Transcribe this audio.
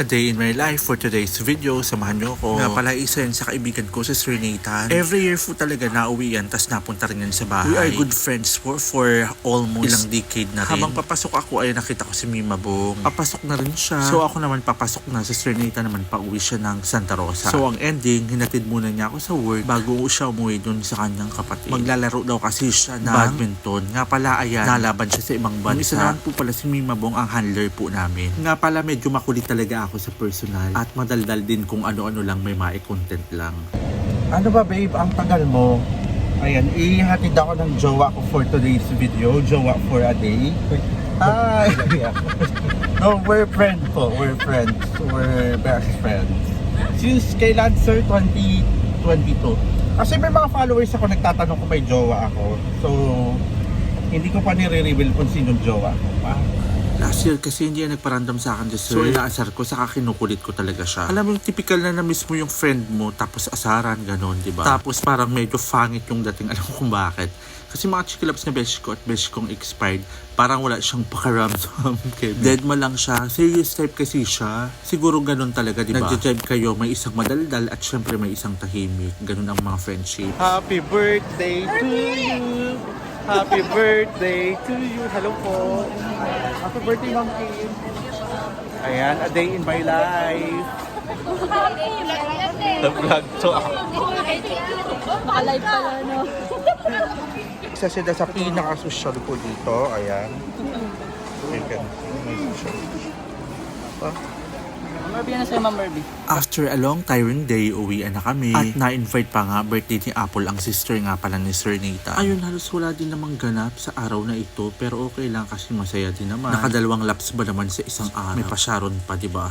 A day in my life for today's video. Samahan niyo ako. Nga pala isa yan sa kaibigan ko sa Sir Nathan. Every year po talaga nauwi yan tas napunta rin yan sa bahay. We are good friends for, for almost ilang decade na rin. Habang papasok ako ay nakita ko si Mima Bong. Papasok na rin siya. So ako naman papasok na sa Sir Nathan naman pauwi siya ng Santa Rosa. So ang ending, hinatid muna niya ako sa work bago siya umuwi dun sa kanyang kapatid. Maglalaro daw kasi siya ng badminton. Nga pala ayan, nalaban siya sa ibang bansa. Yung isa naman po pala si Mima Bong ang handler po namin. Nga pala medyo makulit talaga ako sa personal at madaldal din kung ano-ano lang may mai-content lang. Ano ba babe, ang tagal mo? Ayan, ihatid ako ng jowa ko for today's video. Jowa for a day. Hi! no, we're friends po. We're friends. We're best friends. Since kailan sir? 2022. Kasi may mga followers ako nagtatanong kung may jowa ako. So, hindi ko pa nire-reveal kung sino jowa ko. Ah, Last year kasi hindi yan nagparandam sa akin just so inaasar ko saka kinukulit ko talaga siya. Alam mo yung typical na na-miss mo yung friend mo tapos asaran ganon, di ba? Tapos parang medyo fangit yung dating alam ko kung bakit. Kasi mga chikilabs na besh ko at besh kong expired, parang wala siyang pakaramdam. kay Dead ma lang siya. Serious type kasi siya. Siguro ganon talaga, di ba? Nagja-jive kayo, may isang madaldal at syempre may isang tahimik. Ganon ang mga friendship. Happy birthday to you. Happy birthday to you. Hello po. Happy birthday, Ma'am Kim. Ayan, a day in my life. Nag-vlog to ako. Naka-live pala, no? Isa sila sa pinaka-social ko dito. Ayan. You can see my social. Marby na sa'yo, Ma'am Marby. After a long tiring day, uwian na kami. At na-invite pa nga birthday ni Apple ang sister nga pala ni Sir Nathan. Ayun, halos wala din namang ganap sa araw na ito. Pero okay lang kasi masaya din naman. Nakadalawang laps ba naman sa isang araw? May pasyaron pa, di ba?